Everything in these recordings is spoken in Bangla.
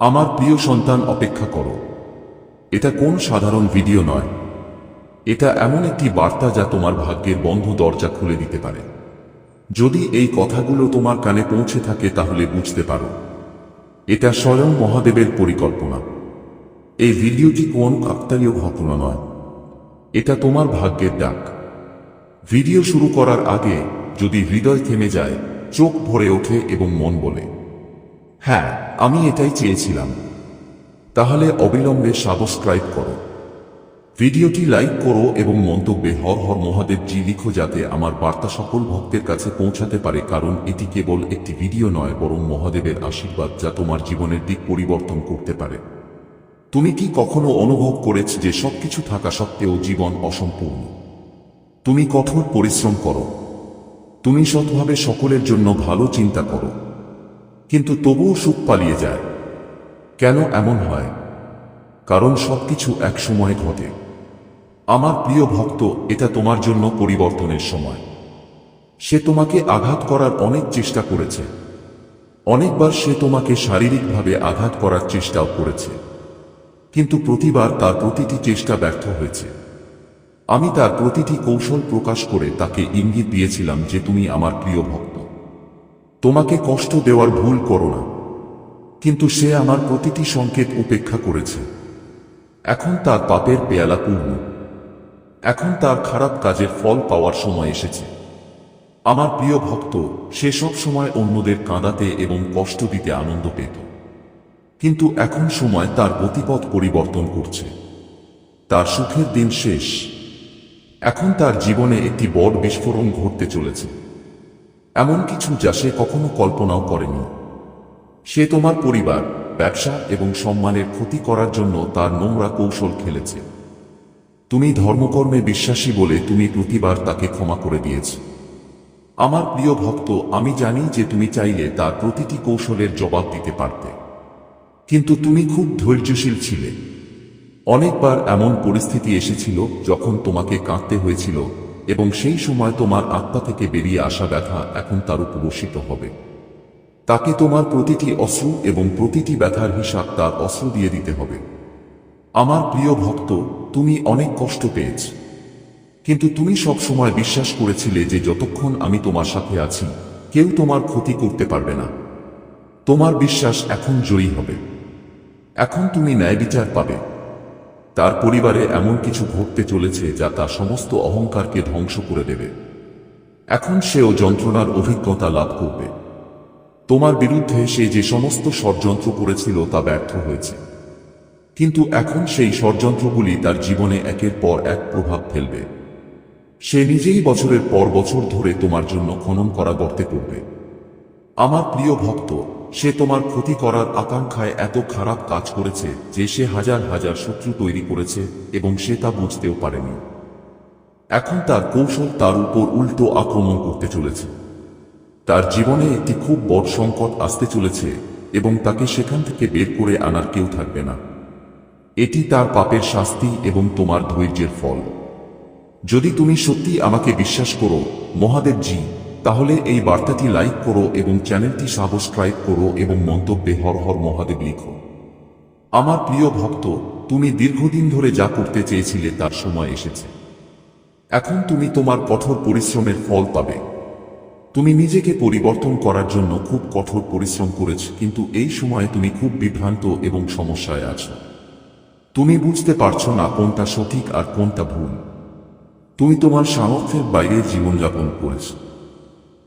আমার প্রিয় সন্তান, অপেক্ষা করো। এটা কোন সাধারণ ভিডিও নয়। এটা এমন একটি বার্তা যা তোমার ভাগ্যের বন্ধ দরজা খুলে দিতে পারে। যদি এই কথাগুলো তোমার কানে পৌঁছে থাকে, তাহলে বুঝতে পারো। এটা স্বয়ং মহাদেবের পরিকল্পনা। এই ভিডিওটি কোন কাকতালীয় ঘটনা নয়। এটা তোমার ভাগ্যের ডাক। ভিডিও শুরু করার আগে যদি হৃদয় থেমে যায়, চোখ ভরে ওঠে এবং মন বলে হ্যাঁ আমি এটাই চেয়েছিলাম। তাহলে অবিলম্বে সাবস্ক্রাইব করো। ভিডিওটি লাইক করো এবং মন্তব্যে হর হর মহাদেব জি লিখো যাতে আমার বার্তা সকল ভক্তের কাছে পৌঁছাতে পারে, কারণ এটি কেবল একটি ভিডিও নয়, বরং মহাদেবের আশীর্বাদ যা তোমার জীবনের দিক পরিবর্তন করতে পারে। তুমি কি কখনো অনুভব করেছ যে সবকিছু থাকা সত্ত্বেও জীবন অসম্পূর্ণ? তুমি কঠোর পরিশ্রম করো। তুমি সৎভাবে সকলের জন্য ভালো চিন্তা করো। কিন্তু তবুও সুখ পালিয়ে যায়। কেন এমন হয়? কারণ সবকিছু এক সময়ে ঘটে। আমার প্রিয় ভক্ত, এটা তোমার জন্য পরিবর্তনের সময়। সে তোমাকে আঘাত করার অনেক চেষ্টা করেছে। অনেকবার সে তোমাকে শারীরিকভাবে আঘাত করার চেষ্টাও করেছে। কিন্তু প্রতিবার তার প্রতিটি চেষ্টা ব্যর্থ হয়েছে। আমি তার প্রতিটি কৌশল প্রকাশ করে তাকে ইঙ্গিত দিয়েছিলাম যে তুমি আমার প্রিয় ভক্ত। তোমাকে কষ্ট দেওয়ার ভুল করো না। কিন্তু সে আমার প্রতিটি সংকেত উপেক্ষা করেছে। এখন তার পাপের পেয়ালা পূর্ণ। এখন তার খারাপ কাজের ফল পাওয়ার সময় এসেছে। আমার প্রিয় ভক্ত, সে সব সময় অন্যদের কাঁদাতে এবং কষ্ট দিতে আনন্দ পেত। কিন্তু এখন সময় তার গতিপথ পরিবর্তন করছে। তার সুখের দিন শেষ। এখন তার জীবনে একটি বড় বিস্ফোরণ ঘটতে চলেছে। এমন কিছু যা সে কখনো কল্পনাও করেনি। সে তোমার পরিবার, ব্যবসা এবং সম্মানের ক্ষতি করার জন্য তার নোংরা কৌশল খেলেছে। তুমি ধর্মকর্মে বিশ্বাসী বলে তুমি প্রতিবার তাকে ক্ষমা করে দিয়েছ। আমার প্রিয় ভক্ত, আমি জানি যে তুমি চাইলে তার প্রতিটি কৌশলের জবাব দিতে পারতে। কিন্তু তুমি খুব ধৈর্যশীল ছিলে। অনেকবার এমন পরিস্থিতি এসেছিল যখন তোমাকে কাঁদতে হয়েছিল এবং সেই সময় তোমার আত্মা থেকে বেরিয়ে আসা ব্যথা এখন তার উপবসিত হবে। তাকে তোমার প্রতিটি অশ্রু এবং প্রতিটি ব্যথার হিসাব তার অশ্রু দিয়ে দিতে হবে। আমার প্রিয় ভক্ত, তুমি অনেক কষ্ট পেয়েছ। কিন্তু তুমি সব সময় বিশ্বাস করেছিলে যে যতক্ষণ আমি তোমার সাথে আছি, কেউ তোমার ক্ষতি করতে পারবে না। তোমার বিশ্বাস এখন জয়ী হবে। এখন তুমি ন্যায় বিচার পাবে। তার পরিবারে এমন কিছু ঘটতে চলেছে যা তার সমস্ত অহংকারকে ধ্বংস করে দেবে। এখন সেও যন্ত্রণার অভিজ্ঞতা লাভ করবে। তোমার বিরুদ্ধে সে যে সমস্ত ষড়যন্ত্র করেছিল তা ব্যর্থ হয়েছে। কিন্তু এখন সেই ষড়যন্ত্রগুলি তার জীবনে একের পর এক প্রভাব ফেলবে। সে নিজেই বছরের পর বছর ধরে তোমার জন্য খনন করা গর্তে করবে। আমার প্রিয় ভক্ত সে তোমার ক্ষতি করার আকাঙ্ক্ষায় এত খারাপ কাজ করেছে যে সে হাজার হাজার শত্রু তৈরি করেছে এবং সে তা বুঝতেও পারেনি। এখন তার কৌশল তার উপর উল্টো আক্রমণ করতে চলেছে। তার জীবনে একটি খুব বড় সংকট আসতে চলেছে এবং তাকে সেখান থেকে বের করে আনার কেউ থাকবে না। এটি তার পাপের শাস্তি এবং তোমার ধৈর্যের ফল। যদি তুমি সত্যি আমাকে বিশ্বাস করো মহাদেব জি তাহলে এই বার্তাটি লাইক করো এবং চ্যানেলটি সাবস্ক্রাইব করো এবং মন্তব্যে হর হর মহাদেব লিখো। আমার প্রিয় ভক্ত, তুমি দীর্ঘদিন ধরে যা করতে চেয়েছিলে তার সময় এসেছে। এখন তুমি তোমার কঠোর পরিশ্রমের ফল পাবে। তুমি নিজেকে পরিবর্তন করার জন্য খুব কঠোর পরিশ্রম করেছ, কিন্তু এই সময়ে তুমি খুব বিভ্রান্ত এবং সমস্যায় আছো। তুমি বুঝতে পারছ না কোনটা সঠিক আর কোনটা ভুল। তুমি তোমার সামর্থ্যের বাইরে জীবনযাপন করেছ।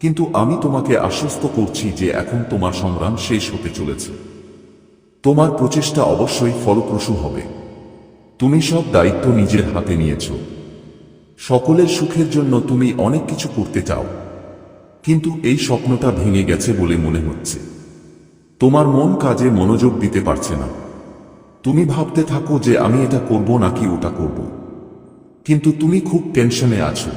কিন্তু আমি তোমাকে আশ্বস্ত করছি যে এখন তোমার সংগ্রাম শেষ হতে চলেছে। তোমার প্রচেষ্টা অবশ্যই ফলপ্রসূ হবে। তুমি সব দায়িত্ব নিজের হাতে নিয়েছ। সকলের সুখের জন্য তুমি অনেক কিছু করতে চাও। কিন্তু এই স্বপ্নটা ভেঙে গেছে বলে মনে হচ্ছে। তোমার মন কাজে মনোযোগ দিতে পারছে না। তুমি ভাবতে থাকো যে আমি এটা করব নাকি ওটা করব। কিন্তু তুমি খুব টেনশনে আছো।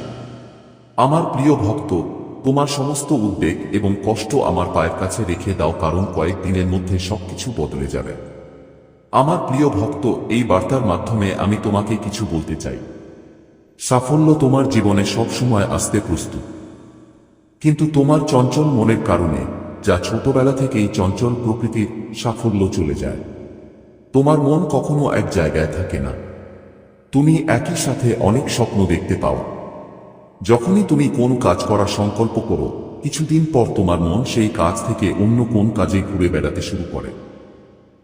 আমার প্রিয় ভক্ত তোমার সমস্ত উদ্বেগ এবং কষ্ট আমার পায়ের কাছে রেখে দাও, কারণ কয়েকদিনের মধ্যে সবকিছু বদলে যাবে। আমার প্রিয় ভক্ত, এই বার্তার মাধ্যমে আমি তোমাকে কিছু বলতে চাই। সাফল্য তোমার জীবনে সবসময় আসতে প্রস্তুত। কিন্তু তোমার চঞ্চল মনের কারণে, যা ছোটবেলা থেকেই চঞ্চল প্রকৃতির সাফল্য চলে যায়। তোমার মন কখনো এক জায়গায় থাকে না। তুমি একই সাথে অনেক স্বপ্ন দেখতে পাও। যখনই তুমি কোন কাজ করার সংকল্প করো, কিছুদিন পর তোমার মন সেই কাজ থেকে অন্য কোন কাজে ঘুরে বেড়াতে শুরু করে।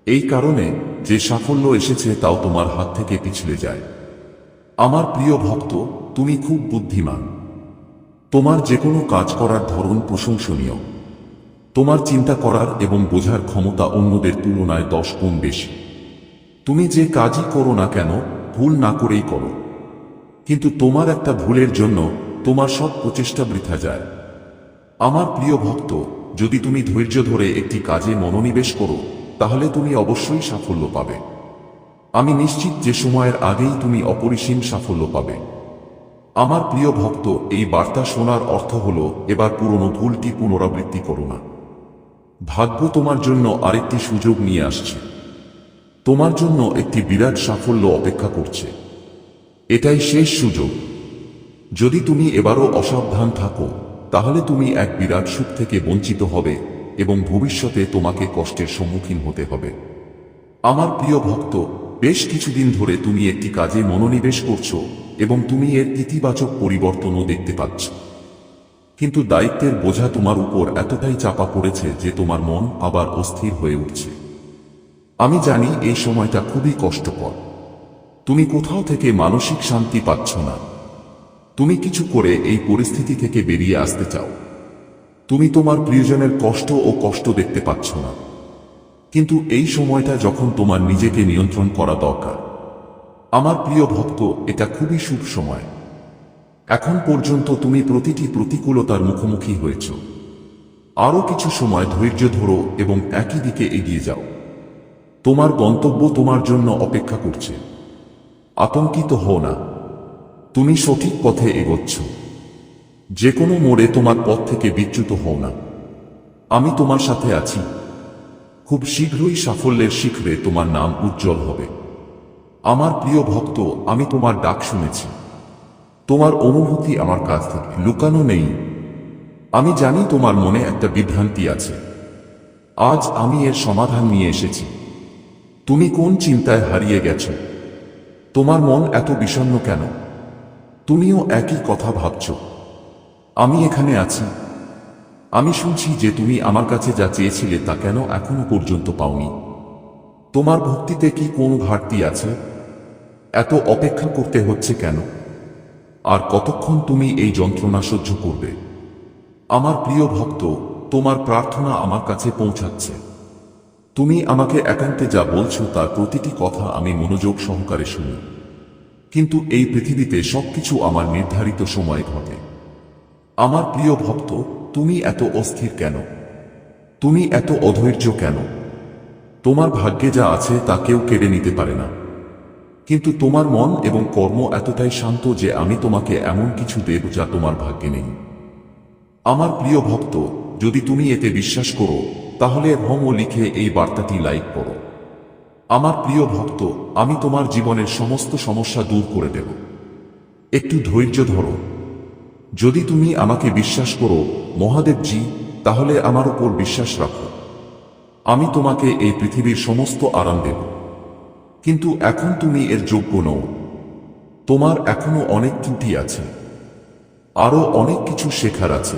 এই কারণে যে সাফল্য এসেছে তাও তোমার হাত থেকে পিছলে যায়। আমার প্রিয় ভক্ত, তুমি খুব বুদ্ধিমান। তোমার যে কোনো কাজ করার ধরন প্রশংসনীয়। তোমার চিন্তা করার এবং বোঝার ক্ষমতা অন্যদের তুলনায় দশ গুণ বেশি। তুমি যে কাজই করো না কেন, ভুল না করেই করো। কিন্তু তোমার একটা ভুলের জন্য তোমার সব প্রচেষ্টা বৃথা যায়। আমার প্রিয় ভক্ত, যদি তুমি ধৈর্য ধরে একটি কাজে মনোনিবেশ করো, তাহলে তুমি অবশ্যই সাফল্য পাবে। আমি নিশ্চিত যে সময়ের আগেই তুমি অপরিসীম সাফল্য পাবে। আমার প্রিয় ভক্ত, এই বার্তা শোনার অর্থ হল, এবার পুরনো ভুলটি পুনরাবৃত্তি করো না। ভাগ্য তোমার জন্য আরেকটি সুযোগ নিয়ে আসছে। তোমার জন্য একটি বিরাট সাফল্য অপেক্ষা করছে। এটাই শেষ সুযোগ। যদি তুমি এবারও অসাবধান থাকো, তাহলে তুমি এক বিরাট সুখ থেকে বঞ্চিত হবে এবং ভবিষ্যতে তোমাকে কষ্টের সম্মুখীন হতে হবে। আমার প্রিয় ভক্ত, বেশ কিছুদিন ধরে তুমি একটি কাজে মনোনিবেশ করছ এবং তুমি এর ইতিবাচক পরিবর্তনও দেখতে পাচ্ছ। কিন্তু দায়িত্বের বোঝা তোমার উপর এতটাই চাপা পড়েছে যে তোমার মন আবার অস্থির হয়ে উঠছে। আমি জানি এই সময়টা খুবই কষ্টকর। তুমি কোথাও থেকে মানসিক শান্তি পাচ্ছ না। তুমি কিছু করে এই পরিস্থিতি থেকে বেরিয়ে আসতে চাও। তুমি তোমার প্রিয়জনের কষ্ট ও কষ্ট দেখতে পাচ্ছ না। কিন্তু এই সময়টা যখন তোমার নিজেকে নিয়ন্ত্রণ করা দরকার। আমার প্রিয় ভক্ত, এটা খুবই শুভ সময়। এখন পর্যন্ত তুমি প্রতিটি প্রতিকূলতার মুখোমুখি হয়েছ। আরও কিছু সময় ধৈর্য ধরো এবং একই দিকে এগিয়ে যাও। তোমার গন্তব্য তোমার জন্য অপেক্ষা করছে। আতঙ্কিত হও না। তুমি সঠিক পথে এগোচ্ছ। যে কোনো মোড়ে তোমার পথ থেকে বিচ্যুত হও না। আমি তোমার সাথে আছি। খুব শীঘ্রই সাফল্যের শিখরে তোমার নাম উজ্জ্বল হবে। আমার প্রিয় ভক্ত, আমি তোমার ডাক শুনেছি। তোমার অনুভূতি আমার কাছ থেকে লুকানো নেই। আমি জানি তোমার মনে একটা বিভ্রান্তি আছে। আজ আমি এর সমাধান নিয়ে এসেছি। তুমি কোন চিন্তায় হারিয়ে গেছো? তোমার মন এত বিষণ্ণ কেন? তুমিও একই কথা ভাবছ। আমি এখানে আছি। আমি শুনছি যে তুমি আমার কাছে যা চেয়েছিলে তা কেন এখনও পর্যন্ত পাওনি। তোমার ভক্তিতে কি কোন ঘাটতি আছে? এত অপেক্ষা করতে হচ্ছে কেন? আর কতক্ষণ তুমি এই যন্ত্রণা সহ্য করবে? আমার প্রিয় ভক্ত, তোমার প্রার্থনা আমার কাছে পৌঁছাচ্ছে। তুমি আমাকে একান্তে যা বলছো তার প্রতিটি কথা আমি মনোযোগ সহকারে শুনি। কিন্তু এই পৃথিবীতে সবকিছু আমার নির্ধারিত সময়ে ঘটে। আমার প্রিয় ভক্ত, তুমি এত অস্থির কেন? তুমি এত অধৈর্য কেন? তোমার ভাগ্যে যা আছে তা কেউ কেড়ে নিতে পারে না। কিন্তু তোমার মন এবং কর্ম এতটাই শান্ত যে আমি তোমাকে এমন কিছু দেব যা তোমার ভাগ্যে নেই। আমার প্রিয় ভক্ত, যদি তুমি এতে বিশ্বাস করো, তাহলে হোম লিখে এই বার্তাটি লাইক করো। আমার প্রিয় ভক্ত, আমি তোমার জীবনের সমস্ত সমস্যা দূর করে দেব। একটু ধৈর্য ধরো। যদি তুমি আমাকে বিশ্বাস করো, মহাদেবজি, তাহলে আমার উপর বিশ্বাস রাখো। আমি তোমাকে এই পৃথিবীর সমস্ত আরাম দেব। কিন্তু এখন তুমি এর যোগ্য নও। তোমার এখনও অনেক ত্রুটি আছে। আরও অনেক কিছু শেখার আছে।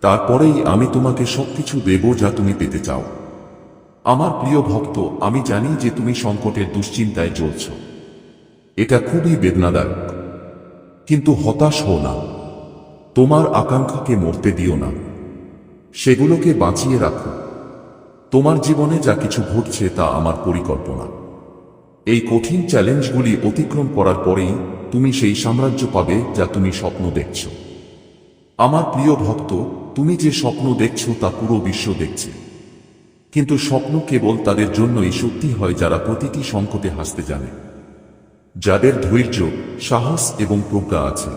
তারপরেই আমি তোমাকে সবকিছু দেব যা তুমি পেতে চাও। আমার প্রিয় ভক্ত, আমি জানি যে তুমি সংকটের দুশ্চিন্তায় জ্বলছ। এটা খুবই বেদনাদায়ক। কিন্তু হতাশ হও না। তোমার আকাঙ্ক্ষাকে মরতে দিও না। সেগুলোকে বাঁচিয়ে রাখো। তোমার জীবনে যা কিছু ঘটছে তা আমার পরিকল্পনা। এই কঠিন চ্যালেঞ্জগুলি অতিক্রম করার পরেই তুমি সেই সাম্রাজ্য পাবে যা তুমি স্বপ্ন দেখছ। আমার প্রিয় ভক্ত, তুমি যে স্বপ্ন দেখছ তা পুরো বিশ্ব দেখছে। কিন্তু স্বপ্ন কেবল তাদের জন্যই সত্যি হয় যারা প্রতিটি সংকটে হাসতে জানে। যাদের ধৈর্য, সাহস এবং প্রজ্ঞা আছে।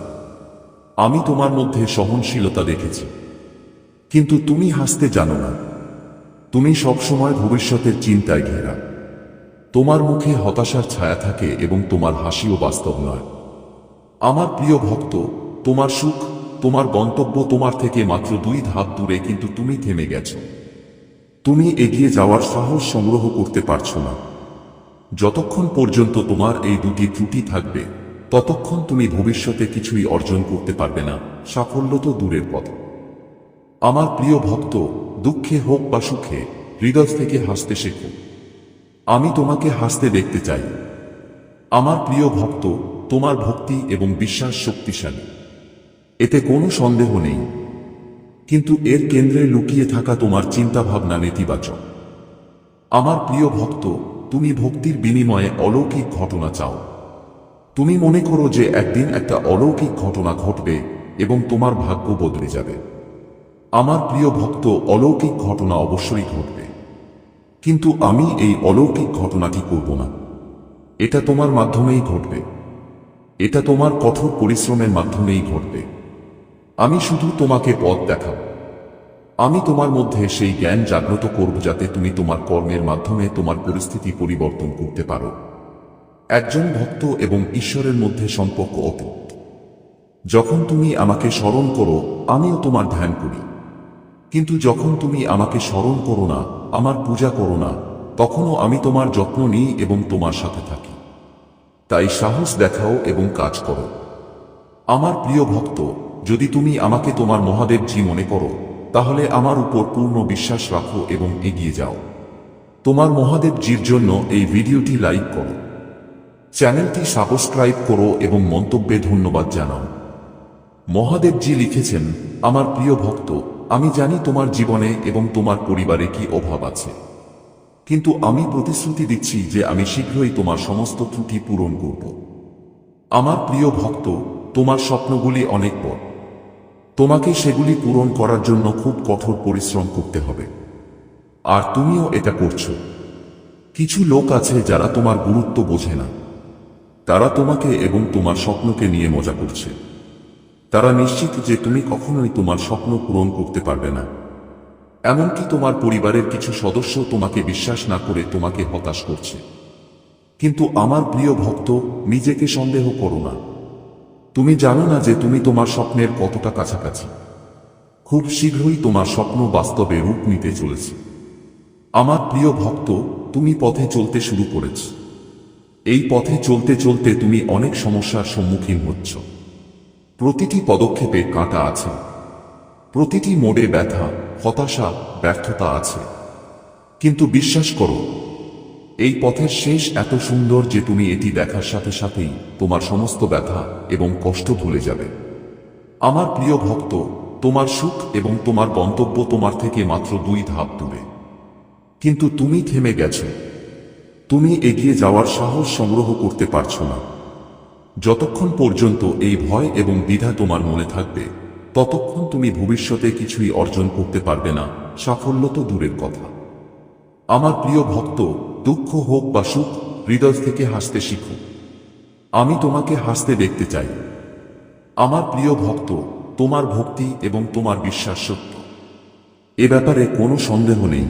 আমি তোমার মধ্যে সহনশীলতা দেখেছি। কিন্তু তুমি হাসতে জানো না। তুমি সবসময় ভবিষ্যতের চিন্তায় ঘেরা। তোমার মুখে হতাশার ছায়া থাকে এবং তোমার হাসিও বাস্তব নয়। আমার প্রিয় ভক্ত, তোমার সুখ, তোমার গন্তব্য তোমার থেকে মাত্র দুই ধাপ দূরে, কিন্তু তুমি থেমে গেছো। তুমি এগিয়ে যাওয়ার সাহস সংগ্রহ করতে পারছ না। যতক্ষণ পর্যন্ত তোমার এই দুটি ত্রুটি থাকবে, ততক্ষণ তুমি ভবিষ্যতে কিছুই অর্জন করতে পারবে না। সাফল্য তো দূরের কথা আমার প্রিয় ভক্ত, দুঃখে হোক বা সুখে, হৃদয় থেকে হাসতে শেখো। আমি তোমাকে হাসতে দেখতে চাই। আমার প্রিয় ভক্ত, তোমার ভক্তি এবং বিশ্বাস শক্তিশালী। এতে কোনো সন্দেহ নেই। কিন্তু এর কেন্দ্রে লুকিয়ে থাকা তোমার চিন্তাভাবনা নেতিবাচক। আমার প্রিয় ভক্ত, তুমি ভক্তির বিনিময়ে অলৌকিক ঘটনা চাও। তুমি মনে করো যে একদিন একটা অলৌকিক ঘটনা ঘটবে এবং তোমার ভাগ্য বদলে যাবে। আমার প্রিয় ভক্ত, অলৌকিক ঘটনা অবশ্যই ঘটবে। কিন্তু আমি এই অলৌকিক ঘটনাটি করব না। এটা তোমার মাধ্যমেই ঘটবে। এটা তোমার কঠোর পরিশ্রমের মাধ্যমেই ঘটবে। আমি শুধু তোমাকে পথ দেখাব। আমি তোমার মধ্যে সেই জ্ঞান জাগ্রত করব যাতে তুমি তোমার কর্মের মাধ্যমে তোমার পরিস্থিতি পরিবর্তন করতে পারো। একজন ভক্ত এবং ঈশ্বরের মধ্যে সম্পর্ক অটুট যখন তুমি আমাকে স্মরণ করো, আমিও তোমার ধ্যান করি। কিন্তু যখন তুমি আমাকে স্মরণ করো না, আমার পূজা করো না, তখনও আমি তোমার যত্ন নিই এবং তোমার সাথে থাকি। তাই সাহস দেখাও এবং কাজ করো। আমার প্রিয় ভক্ত যদি তুমি আমাকে তোমার মহাদেব জি মনে করো, তাহলে আমার উপর পূর্ণ বিশ্বাস রাখো এবং এগিয়ে যাও। তোমার মহাদেব জির জন্য এই ভিডিওটি লাইক করো। চ্যানেলটি সাবস্ক্রাইব করো এবং মন্তব্যে ধন্যবাদ জানাও। মহাদেবজি লিখেছেন, আমার প্রিয় ভক্ত, আমি জানি তোমার জীবনে এবং তোমার পরিবারে কি অভাব আছে। কিন্তু আমি প্রতিশ্রুতি দিচ্ছি যে আমি শীঘ্রই তোমার সমস্ত ত্রুটি পূরণ করব। আমার প্রিয় ভক্ত, তোমার স্বপ্নগুলি অনেক বড়। তোমাকে সেগুলি পূরণ করার জন্য খুব কঠোর পরিশ্রম করতে হবে। আর তুমিও এটা করছ। কিছু লোক আছে যারা তোমার গুরুত্ব বোঝে না। তারা তোমাকে এবং তোমার স্বপ্নকে নিয়ে মজা করছে। তারা নিশ্চিত যে তুমি কখনোই তোমার স্বপ্ন পূরণ করতে পারবে না। এমনকি তোমার পরিবারের কিছু সদস্য তোমাকে বিশ্বাস না করে তোমাকে হতাশ করছে। কিন্তু আমার প্রিয় ভক্ত, নিজেকে সন্দেহ করো না। তুমি জানো না যে তুমি তোমার স্বপ্নের কতটা কাছাকাছি। খুব শীঘ্রই তোমার স্বপ্ন বাস্তবে রূপ নিতে চলেছে। আমার প্রিয় ভক্ত, তুমি পথে চলতে শুরু করেছ। এই পথে চলতে চলতে তুমি অনেক সমস্যার সম্মুখীন হচ্ছ। প্রতিটি পদক্ষেপে কাঁটা আছে। প্রতিটি মোড়ে ব্যথা, হতাশা, ব্যর্থতা আছে। কিন্তু বিশ্বাস করো এই পথের শেষ এত সুন্দর যে তুমি এটি দেখার সাথে সাথেই তোমার সমস্ত ব্যথা এবং কষ্ট ভুলে যাবে। আমার প্রিয় ভক্ত, তোমার সুখ এবং তোমার গন্তব্য তোমার থেকে মাত্র দুই ধাপ দূরে। কিন্তু তুমি থেমে গেছো। তুমি এগিয়ে যাওয়ার সাহস সংগ্রহ করতে পারছ না। যতক্ষণ পর্যন্ত এই ভয় এবং দ্বিধা তোমার মনে থাকবে, ততক্ষণ তুমি ভবিষ্যতে কিছুই অর্জন করতে পারবে না, সাফল্য তো দূরের কথা। আমার প্রিয় ভক্ত দুঃখ হোক বা সুখ, হৃদয় থেকে হাসতে শিখো। আমি তোমাকে হাসতে দেখতে চাই। আমার প্রিয় ভক্ত, তোমার ভক্তি এবং তোমার বিশ্বাস সত্য। এ ব্যাপারে কোনো সন্দেহ নেই।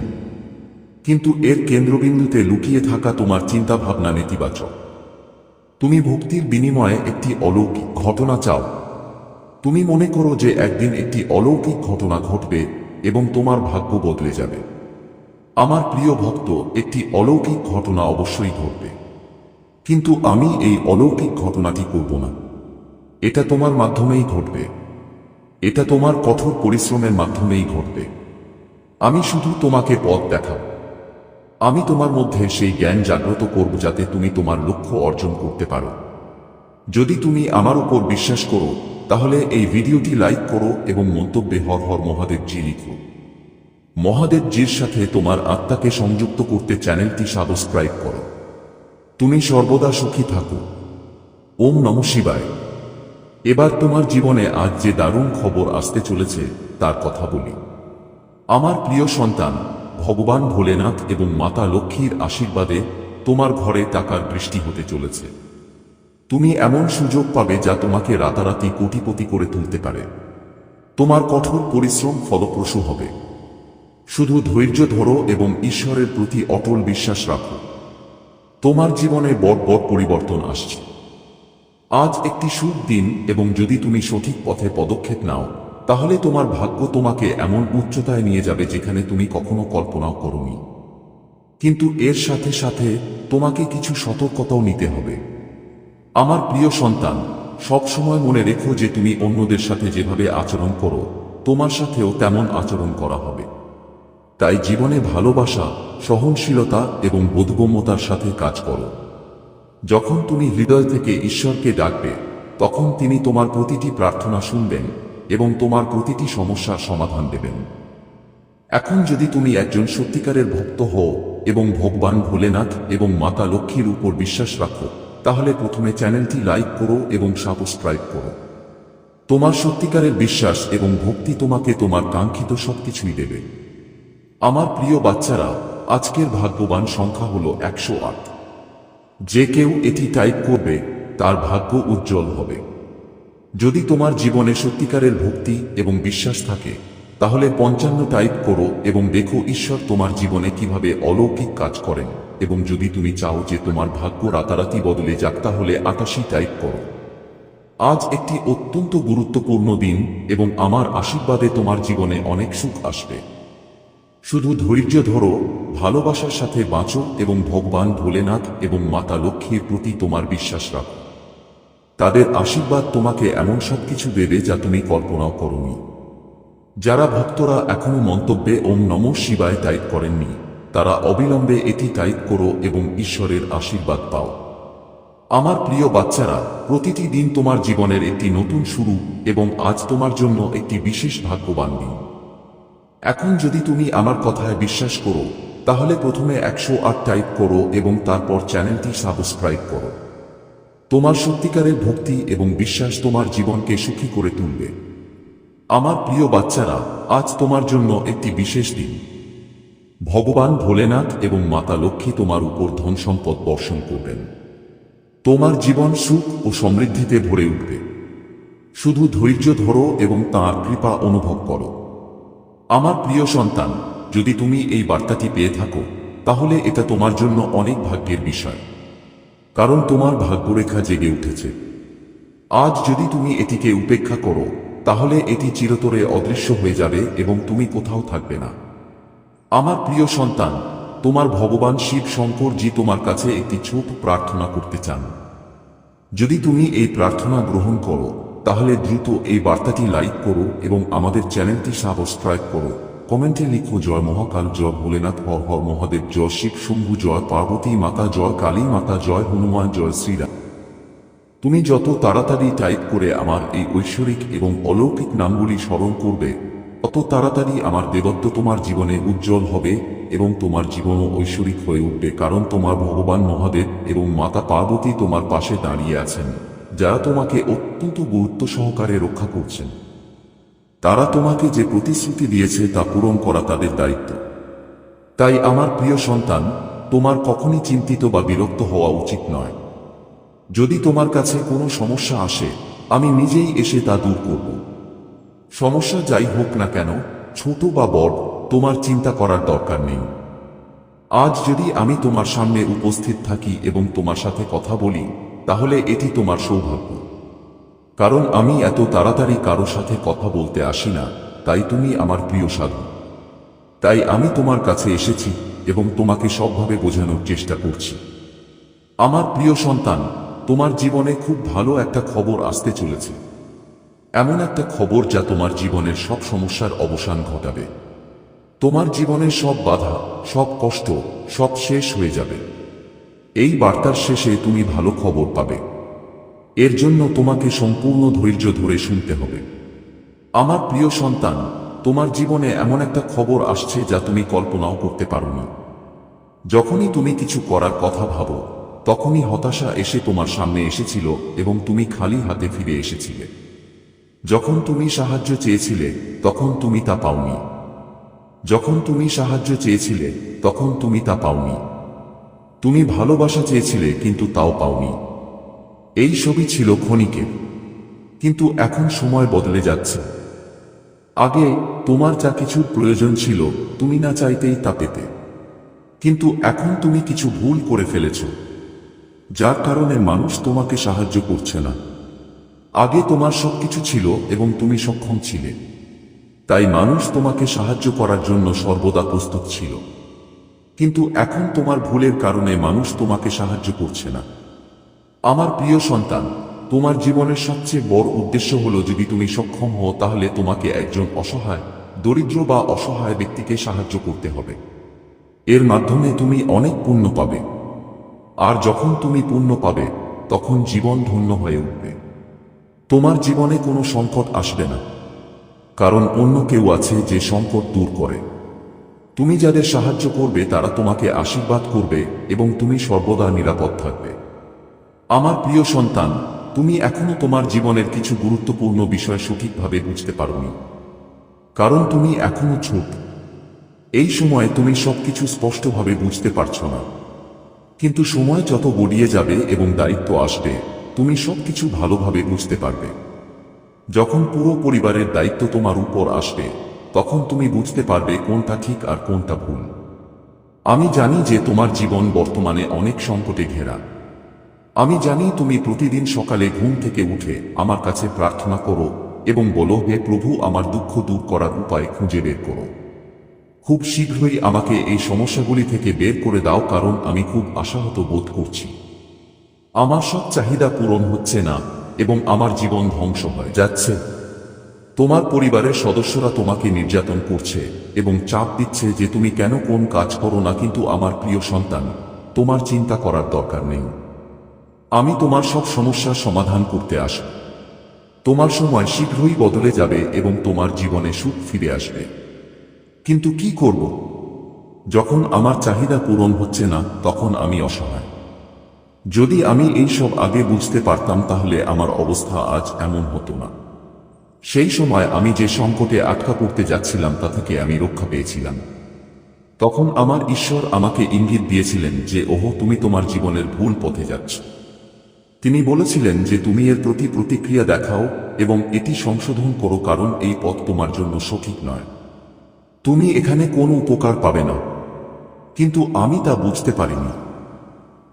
কিন্তু এর কেন্দ্রবিন্দুতে লুকিয়ে থাকা তোমার চিন্তাভাবনা নেতিবাচক। তুমি ভক্তির বিনিময়ে একটি অলৌকিক ঘটনা চাও। তুমি মনে করো যে একদিন একটি অলৌকিক ঘটনা ঘটবে এবং তোমার ভাগ্য বদলে যাবে। আমার প্রিয় ভক্ত, একটি অলৌকিক ঘটনা অবশ্যই ঘটবে। কিন্তু আমি এই অলৌকিক ঘটনাটি করব না। এটা তোমার মাধ্যমেই ঘটবে। এটা তোমার কঠোর পরিশ্রমের মাধ্যমেই ঘটবে। আমি শুধু তোমাকে পথ দেখাব। আমি তোমার মধ্যে সেই জ্ঞান জাগ্রত করব যাতে তুমি তোমার লক্ষ্য অর্জন করতে পারো। যদি তুমি আমার উপর বিশ্বাস করো, তাহলে এই ভিডিওটি লাইক করো এবং মন্তব্যে হর হর মহাদেব জি লিখো। মহাদেব জির সাথে তোমার আত্মাকে সংযুক্ত করতে চ্যানেলটি সাবস্ক্রাইব করো। তুমি সর্বদা সুখী থাকো। ওম নম শিবায়। এবার তোমার জীবনে আজ যে দারুণ খবর আসতে চলেছে, তার কথা বলি। আমার প্রিয় সন্তান, ভগবান ভোলেনাথ এবং মাতা লক্ষ্মীর আশীর্বাদে তোমার ঘরে টাকার বৃষ্টি হতে চলেছে। তুমি এমন সুযোগ পাবে যা তোমাকে রাতারাতি কোটিপতি করে তুলতে পারে। তোমার কঠোর পরিশ্রম ফলপ্রসূ হবে। শুধু ধৈর্য ধরো এবং ঈশ্বরের প্রতি অটল বিশ্বাস রাখো। তোমার জীবনে বট বড় পরিবর্তন আসছে। আজ একটি শুভ দিন এবং যদি তুমি সঠিক পথে পদক্ষেপ নাও, তাহলে তোমার ভাগ্য তোমাকে এমন উচ্চতায় নিয়ে যাবে যেখানে তুমি কখনো কল্পনাও করনি। কিন্তু এর সাথে সাথে তোমাকে কিছু সতর্কতাও নিতে হবে। আমার প্রিয় সন্তান, সব সময় মনে রেখো যে তুমি অন্যদের সাথে যেভাবে আচরণ করো, তোমার সাথেও তেমন আচরণ করা হবে। তাই জীবনে ভালোবাসা, সহনশীলতা এবং বোধগম্যতার সাথে কাজ করো। যখন তুমি হৃদয় থেকে ঈশ্বরকে ডাকবে, তখন তিনি তোমার প্রতিটি প্রার্থনা শুনবেন এবং তোমার প্রতিটি সমস্যার সমাধান দেবেন। এখন যদি তুমি একজন সত্যিকারের ভক্ত হও এবং ভগবান ভোলেনাথ এবং মাতা লক্ষ্মীর উপর বিশ্বাস রাখো, তাহলে প্রথমে চ্যানেলটি লাইক করো এবং সাবস্ক্রাইব করো। তোমার সত্যিকারের বিশ্বাস এবং ভক্তি তোমাকে তোমার কাঙ্ক্ষিত সবকিছুই দেবে। আমার প্রিয় বাচ্চারা, আজকের ভাগ্যবান সংখ্যা হল একশো আট। যে কেউ এটি টাইপ করবে, তার ভাগ্য উজ্জ্বল হবে। যদি তোমার জীবনে সত্যিকারের ভক্তি এবং বিশ্বাস থাকে, তাহলে পঞ্চান্ন টাইপ করো এবং দেখো ঈশ্বর তোমার জীবনে কীভাবে অলৌকিক কাজ করেন এবং যদি তুমি চাও যে তোমার ভাগ্য রাতারাতি বদলে যাক, তাহলে আটাশি টাইপ করো। আজ একটি অত্যন্ত গুরুত্বপূর্ণ দিন এবং আমার আশীর্বাদে তোমার জীবনে অনেক সুখ আসবে। শুধু ধৈর্য ধরো, ভালোবাসার সাথে বাঁচো এবং ভগবান ভোলেনাথ এবং মাতা লক্ষ্মীর প্রতি তোমার বিশ্বাস রাখো। তাদের আশীর্বাদ তোমাকে এমন সব কিছু দেবে যা তুমি কল্পনাও করনি। যারা ভক্তরা এখনও মন্তব্যে ওম নম শিবায় টাইপ করেননি, তারা অবিলম্বে এটি টাইপ করো এবং ঈশ্বরের আশীর্বাদ পাও। আমার প্রিয় বাচ্চারা, প্রতিটি দিন তোমার জীবনের একটি নতুন শুরু এবং আজ তোমার জন্য একটি বিশেষ ভাগ্যবান দিন। এখন যদি তুমি আমার কথায় বিশ্বাস করো, তাহলে প্রথমে একশো আট টাইপ করো এবং তারপর চ্যানেলটি সাবস্ক্রাইব করো। তোমার সত্যিকারের ভক্তি এবং বিশ্বাস তোমার জীবনকে সুখী করে তুলবে। আমার প্রিয় বাচ্চারা, আজ তোমার জন্য একটি বিশেষ দিন। ভগবান ভোলেনাথ এবং মাতা লক্ষ্মী তোমার উপর ধন সম্পদ বর্ষণ করবেন। তোমার জীবন সুখ ও সমৃদ্ধিতে ভরে উঠবে। শুধু ধৈর্য ধরো এবং তাঁর কৃপা অনুভব করো। আমার প্রিয় সন্তান, যদি তুমি এই বার্তাটি পেয়ে থাকো, তাহলে এটা তোমার জন্য অনেক ভাগ্যের বিষয়। কারণ তোমার ভাগ্যরেখা জেগে উঠেছে। আজ যদি তুমি এটিকে উপেক্ষা করো, তাহলে এটি চিরতরে অদৃশ্য হয়ে যাবে এবং তুমি কোথাও থাকবে না। আমার প্রিয় সন্তান, তোমার ভগবান শিব শঙ্কর জি তোমার কাছে একটি ছোট প্রার্থনা করতে চান। যদি তুমি এই প্রার্থনা গ্রহণ করো তাহলে দ্রুত এই বার্তাটি লাইক করো এবং আমাদের চ্যানেলটি সাবস্ক্রাইব করো। কমেন্টে লিখো জয় মহাকাল, জয় ভোলেনাথ, হর হর মহাদেব, জয় শিব শম্ভু, জয় পার্বতী মাতা, জয় কালী মাতা, জয় হনুমান, জয় শ্রীরাম। তুমি যত তাড়াতাড়ি টাইপ করে আমার এই ঐশ্বরিক এবং অলৌকিক নামগুলি স্মরণ করবে, তত তাড়াতাড়ি আমার দেবত্ব তোমার জীবনে উজ্জ্বল হবে এবং তোমার জীবনও ঐশ্বরিক হয়ে উঠবে, কারণ তোমার ভগবান মহাদেব এবং মাতা পার্বতী তোমার পাশে দাঁড়িয়ে আছেন। যারা তোমাকে অত্যন্ত গুরুত্ব সহকারে রক্ষা করছেন, তারা তোমাকে যে প্রতিশ্রুতি দিয়েছে তা পূরণ করা তাদের দায়িত্ব। তাই আমার প্রিয় সন্তান, তোমার কখনই চিন্তিত বা বিরক্ত হওয়া উচিত নয়। যদি তোমার কাছে কোনো সমস্যা আসে, আমি নিজেই এসে তা দূর করব। সমস্যা যাই হোক না কেন, ছোট বা বড়, তোমার চিন্তা করার দরকার নেই। আজ যদি আমি তোমার সামনে উপস্থিত থাকি এবং তোমার সাথে কথা বলি তাহলে এটি তোমার সৌভাগ্য। কারণ আমি এত তাড়াতাড়ি কারও সাথে কথা বলতে আসি না, তাই তুমি আমার প্রিয় সাধু। তাই আমি তোমার কাছে এসেছি এবং তোমাকে সবভাবে বোঝানোর চেষ্টা করছি। আমার প্রিয় সন্তান, তোমার জীবনে খুব ভালো একটা খবর আসতে চলেছে। এমন একটা খবর যা তোমার জীবনের সব সমস্যার অবসান ঘটাবে। তোমার জীবনের সব বাধা, সব কষ্ট, সব শেষ হয়ে যাবে। এই বার্তার শেষে তুমি ভালো খবর পাবে। এর জন্য তোমাকে সম্পূর্ণ ধৈর্য ধরে শুনতে হবে। আমার প্রিয় সন্তান, তোমার জীবনে এমন একটা খবর আসছে যা তুমি কল্পনাও করতে পারোনি যখনই তুমি কিছু করার কথা ভাবো, তখনই হতাশা এসে তোমার সামনে এসেছিল এবং তুমি খালি হাতে ফিরে এসেছিলে। যখন তুমি সাহায্য চেয়েছিলে, তখন তুমি তা পাওনি। যখন তুমি সাহায্য চেয়েছিলে, তখন তুমি তা পাওনি। তুমি ভালোবাসা চেয়েছিলে, কিন্তু তাও পাওনি। এই ছবি ছিল ক্ষণিকের। কিন্তু এখন সময় বদলে যাচ্ছে। আগে তোমার যা কিছুর প্রয়োজন ছিল, তুমি না চাইতেই তা পেতে। কিন্তু এখন তুমি কিছু ভুল করে ফেলেছ। যার কারণে মানুষ তোমাকে সাহায্য করছে না। আগে তোমার সবকিছু ছিল এবং তুমি সক্ষম ছিলে। তাই মানুষ তোমাকে সাহায্য করার জন্য সর্বদা প্রস্তুত ছিল। কিন্তু এখন তোমার ভুলের কারণে মানুষ তোমাকে সাহায্য করছে না। আমার প্রিয় সন্তান, তোমার জীবনের সবচেয়ে বড় উদ্দেশ্য হলো যদি তুমি সক্ষম হও, তাহলে তোমাকে একজন অসহায়, দরিদ্র বা অসহায় ব্যক্তিকে সাহায্য করতে হবে। এর মাধ্যমে তুমি অনেক পুণ্য পাবে। আর যখন তুমি পুণ্য পাবে, তখন জীবন ধন্য হয়ে উঠবে। তোমার জীবনে কোনো সংকট আসবে না, কারণ অন্য কেউ আছে যে সংকট দূর করে। তুমি যাদের সাহায্য করবে, তারা তোমাকে আশীর্বাদ করবে এবং তুমি সর্বদা নিরাপদ থাকবে। আমার প্রিয় সন্তান, তুমি এখনও তোমার জীবনের কিছু গুরুত্বপূর্ণ বিষয় সঠিকভাবে বুঝতে পারোনি। কারণ তুমি এখনও ছোট। এই সময়ে তুমি সবকিছু স্পষ্টভাবে বুঝতে পারছ না। কিন্তু সময় যত গড়িয়ে যাবে এবং দায়িত্ব আসবে, তুমি সবকিছু ভালোভাবে বুঝতে পারবে। যখন পুরো পরিবারের দায়িত্ব তোমার উপর আসবে তখন তুমি বুঝতে পারবে কোনটা ঠিক আর কোনটা ভুল। আমি জানি যে তোমার জীবন বর্তমানে অনেক সংকটে ঘেরা। আমি জানি তুমি প্রতিদিন সকালে ঘুম থেকে উঠে আমার কাছে প্রার্থনা করো এবং বলো, হে প্রভু, আমার দুঃখ দূর করার উপায় খুঁজে বের করো। খুব শীঘ্রই আমাকে এই সমস্যাগুলি থেকে বের করে দাও, কারণ আমি খুব আশাহত বোধ করছি। আমার সব চাহিদা পূরণ হচ্ছে না এবং আমার জীবন ধ্বংস হয়ে যাচ্ছে। তোমার পরিবারের সদস্যরা তোমাকে নির্যাতন করছে এবং চাপ দিচ্ছে যে তুমি কেন কোন কাজ করো না, কিন্তু আমার প্রিয় সন্তান, তোমার চিন্তা করার দরকার নেই। আমি তোমার সব সমস্যার সমাধান করতে আসব। তোমার সময় শীঘ্রই বদলে যাবে এবং তোমার জীবনে সুখ ফিরে আসবে। কিন্তু কি করব? যখন আমার চাহিদা পূরণ হচ্ছে না, তখন আমি অসহায়। যদি আমি এই সব আগে বুঝতে পারতাম, তাহলে আমার অবস্থা আজ এমন হতো না। সেই সময় আমি যে সংকটে আটকা পড়তে যাচ্ছিলাম তা থেকে আমি রক্ষা পেয়েছিলাম। তখন আমার ঈশ্বর আমাকে ইঙ্গিত দিয়েছিলেন যে, ওহো, তুমি তোমার জীবনের ভুল পথে যাচ্ছ। তিনি বলেছিলেন যে, তুমি এর প্রতি প্রতিক্রিয়া দেখাও এবং এটি সংশোধন করো কারণ এই পথ তোমার জন্য সঠিক নয়। তুমি এখানে কোনো উপকার পাবে না। কিন্তু আমি তা বুঝতে পারিনি।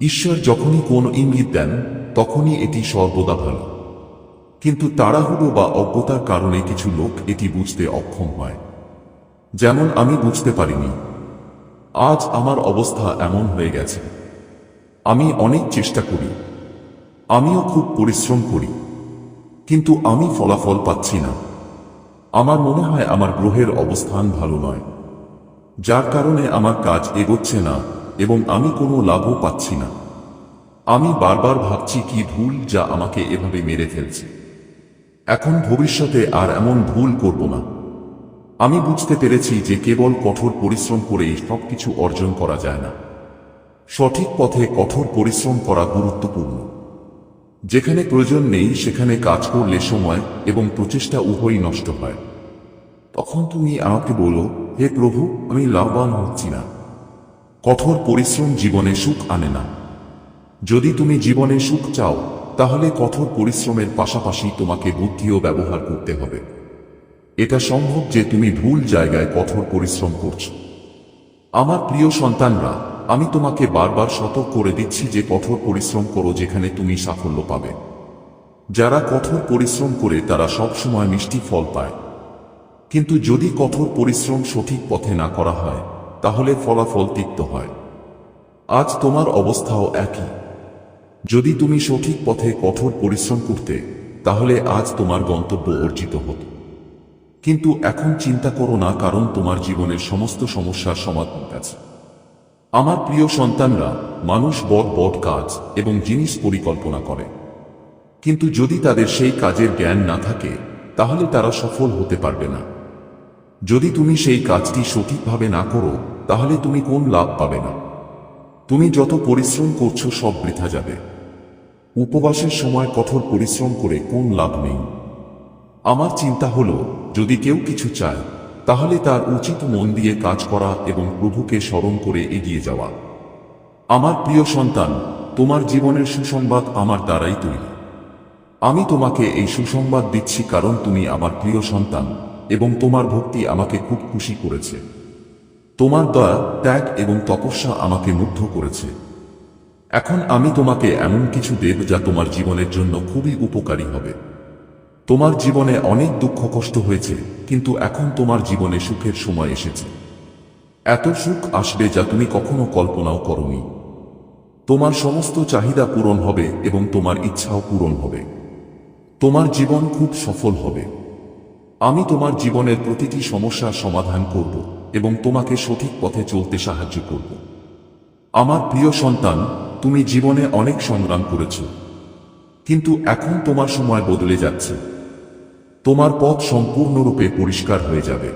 ঈশ্বর যখনই কোন ইঙ্গিত দেন, তখনই এটি সর্বদা ভালো। কিন্তু তাড়াহুড়ো বা অজ্ঞতার কারণে কিছু লোক এটি বুঝতে অক্ষম হয়। যেমন আমি বুঝতে পারিনি। আজ আমার অবস্থা এমন হয়ে গেছে। আমি অনেক চেষ্টা করি। আমিও খুব পরিশ্রম করি। কিন্তু আমি ফলাফল পাচ্ছি না। আমার মনে হয় আমার গ্রহের অবস্থান ভালো নয়। যার কারণে আমার কাজ এগোচ্ছে না এবং আমি কোনো লাভও পাচ্ছি না। আমি বারবার ভাবছি কি ভুল যা আমাকে এভাবে মেরে ফেলছে। এখন ভবিষ্যতে আর এমন ভুল করব না। আমি বুঝতে পেরেছি যে কেবল কঠোর পরিশ্রম করেই সবকিছু অর্জন করা যায় না। সঠিক পথে কঠোর পরিশ্রম করা গুরুত্বপূর্ণ। যেখানে প্রয়োজন নেই সেখানে কাজ করলে সময় এবং প্রচেষ্টা উভয়ই নষ্ট হয়। তখন তুমি আমাকে বলো, হে প্রভু, আমি লাভবান হচ্ছি না। কঠোর পরিশ্রম জীবনে সুখ আনে না। যদি তুমি জীবনে সুখ চাও তাহলে কঠোর পরিশ্রমের পাশাপাশি তোমাকে বুদ্ধিও ব্যবহার করতে হবে। এটা সম্ভব যে তুমি ভুল জায়গায় কঠোর পরিশ্রম করছ। আমার প্রিয় সন্তানরা, আমি তোমাকে বারবার সতর্ক করে দিচ্ছি যে কঠোর পরিশ্রম করো যেখানে তুমি সাফল্য পাবে। যারা কঠোর পরিশ্রম করে তারা সব সময় মিষ্টি ফল পায়। কিন্তু যদি কঠোর পরিশ্রম সঠিক পথে না করা হয়, তাহলে ফলাফল তিক্ত হয়। আজ তোমার অবস্থাও একই। যদি তুমি সঠিক পথে কঠোর পরিশ্রম করতে, তাহলে আজ তোমার গন্তব্য অর্জিত হতো। কিন্তু এখন চিন্তা করো না, কারণ তোমার জীবনের সমস্ত সমস্যার সমাধান আছে। আমার প্রিয় সন্তানরা, মানুষ বড় বড় কাজ এবং জিনিস পরিকল্পনা করে। কিন্তু যদি তাদের সেই কাজের জ্ঞান না থাকে, তাহলে তারা সফল হতে পারবে না। যদি তুমি সেই কাজটি সঠিকভাবে না করো, তাহলে তুমি কোন লাভ পাবে না? তুমি যত পরিশ্রম করছ, সব বৃথা যাবে। উপবাসের সময় কঠোর পরিশ্রম করে কোন লাভ নেই। আমার চিন্তা হলো, যদি কেউ কিছু চায়, তাহলে তার উচিত মন দিয়ে কাজ করা এবং প্রভুকে স্মরণ করে এগিয়ে যাওয়া। আমার প্রিয় সন্তান, তোমার জীবনের সুসংবাদ আমার দ্বারাই তৈরি। আমি তোমাকে এই সুসংবাদ দিচ্ছি কারণ তুমি আমার প্রিয় সন্তান এবং তোমার ভক্তি আমাকে খুব খুশি করেছে। তোমার দয়া, ত্যাগ এবং তপস্যা আমাকে মুগ্ধ করেছে। এখন আমি তোমাকে এমন কিছু দেব যা তোমার জীবনের জন্য খুবই উপকারী হবে। তোমার জীবনে অনেক দুঃখ কষ্ট হয়েছে, কিন্তু এখন তোমার জীবনে সুখের সময় এসেছে। এত সুখ আসবে যা তুমি কখনো কল্পনাও করনি। তোমার সমস্ত চাহিদা পূরণ হবে এবং তোমার ইচ্ছাও পূরণ হবে। তোমার জীবন খুব সফল হবে। আমি তোমার জীবনের প্রতিটি সমস্যার সমাধান করব এবং তোমাকে সঠিক পথে চলতে সাহায্য করব। আমার প্রিয় সন্তান তুমি জীবনে অনেক সংগ্রাম করেছ। কিন্তু এখন তোমার সময় বদলে যাচ্ছে। তোমার পথ সম্পূর্ণরূপে পরিষ্কার হয়ে যাবে।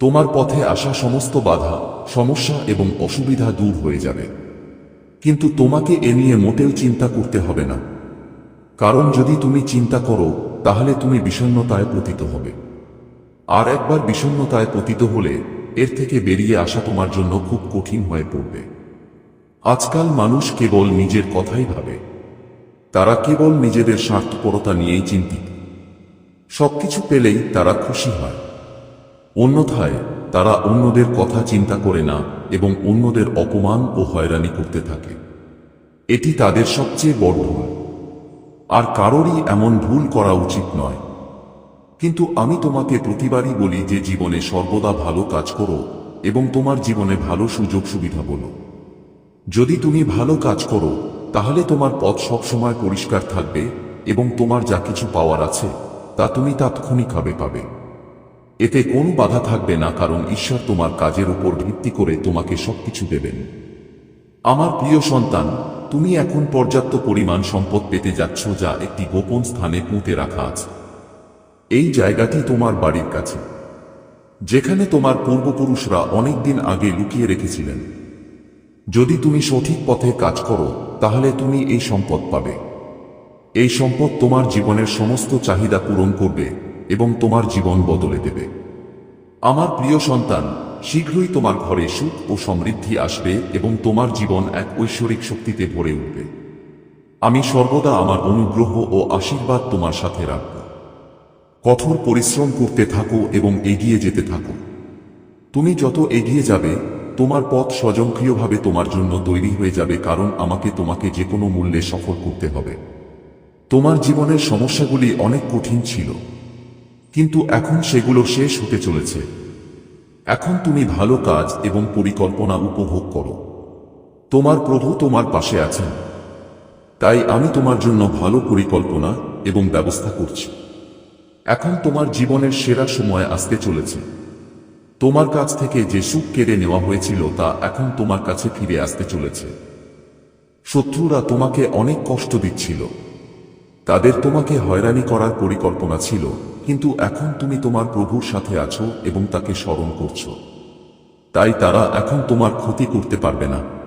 তোমার পথে আসা সমস্ত বাধা, সমস্যা এবং অসুবিধা দূর হয়ে যাবে। কিন্তু তোমাকে এ নিয়ে মোটেও চিন্তা করতে হবে না। কারণ যদি তুমি চিন্তা করো, তাহলে তুমি বিষণ্ণতায় পতিত হবে। আর একবার বিষণ্ণতায় পতিত হলে, এর থেকে বেরিয়ে আসা তোমার জন্য খুব কঠিন হয়ে পড়বে। আজকাল মানুষ কেবল নিজের কথাই ভাবে। তারা কেবল নিজেদের স্বার্থপরতা নিয়েই চিন্তিত। সবকিছু পেলেই তারা খুশি হয়। অন্যথায় তারা অন্যদের কথা চিন্তা করে না এবং অন্যদের অপমান ও হয়রানি করতে থাকে। এটি তাদের সবচেয়ে বড় ভুল। আর কারোরই এমন ভুল করা উচিত নয়। কিন্তু আমি তোমাকে প্রতিবারই বলি যে জীবনে সর্বদা ভালো কাজ করো এবং তোমার জীবনে ভালো সুযোগ সুবিধা বলো। যদি তুমি ভালো কাজ করো, তাহলে তোমার পথ সবসময় পরিষ্কার থাকবে এবং তোমার যা কিছু পাওয়ার আছে, তা তুমি তাৎক্ষণিকভাবে পাবে। এতে কোন বাধা থাকবে না, কারণ ঈশ্বর তোমার কাজের উপর ভিত্তি করে তোমাকে সবকিছু দেবেন। আমার প্রিয় সন্তান, তুমি এখন পর্যাপ্ত পরিমাণ সম্পদ পেতে যাচ্ছ যা একটি গোপন স্থানে পুঁতে রাখা আছে। এই জায়গাটি তোমার বাড়ির কাছে, যেখানে তোমার পূর্বপুরুষরা অনেকদিন আগে লুকিয়ে রেখেছিলেন। যদি তুমি সঠিক পথে কাজ করো, তাহলে তুমি এই সম্পদ পাবে। এই সম্পদ তোমার জীবনের সমস্ত চাহিদা পূরণ করবে এবং তোমার জীবন বদলে দেবে। আমার প্রিয় সন্তান, শীঘ্রই তোমার ঘরে সুখ ও সমৃদ্ধি আসবে এবং তোমার জীবন এক ঐশ্বরিক শক্তিতে ভরে উঠবে। আমি সর্বদা আমার অনুগ্রহ ও আশীর্বাদ তোমার সাথে রাখব। কঠোর পরিশ্রম করতে থাকো এবং এগিয়ে যেতে থাকো। তুমি যত এগিয়ে যাবে তোমার পথ স্বয়ংক্রিয়ভাবে তোমার জন্য তৈরি হয়ে যাবে কারণ আমাকে তোমাকে যে কোনো মূল্যে সফল করতে হবে। তোমার জীবনের সমস্যাগুলি অনেক কঠিন ছিল, কিন্তু এখন সেগুলো শেষ হতে চলেছে। এখন তুমি ভালো কাজ এবং পরিকল্পনা উপভোগ করো। তোমার প্রভু তোমার পাশে আছেন। তাই আমি তোমার জন্য ভালো পরিকল্পনা এবং ব্যবস্থা করছি। এখন তোমার জীবনের সেরা সময় আসতে চলেছে। তোমার কাছ থেকে যে সুখ কেড়ে নেওয়া হয়েছিল তা এখন তোমার কাছে ফিরে আসতে চলেছে। শত্রুরা তোমাকে অনেক কষ্ট দিচ্ছিল। তাদের তোমাকে হয়রানি করার পরিকল্পনা ছিল, কিন্তু এখন তুমি তোমার প্রভুর সাথে আছো এবং তাকে স্মরণ করছ। তাই তারা এখন তোমার ক্ষতি করতে পারবে না।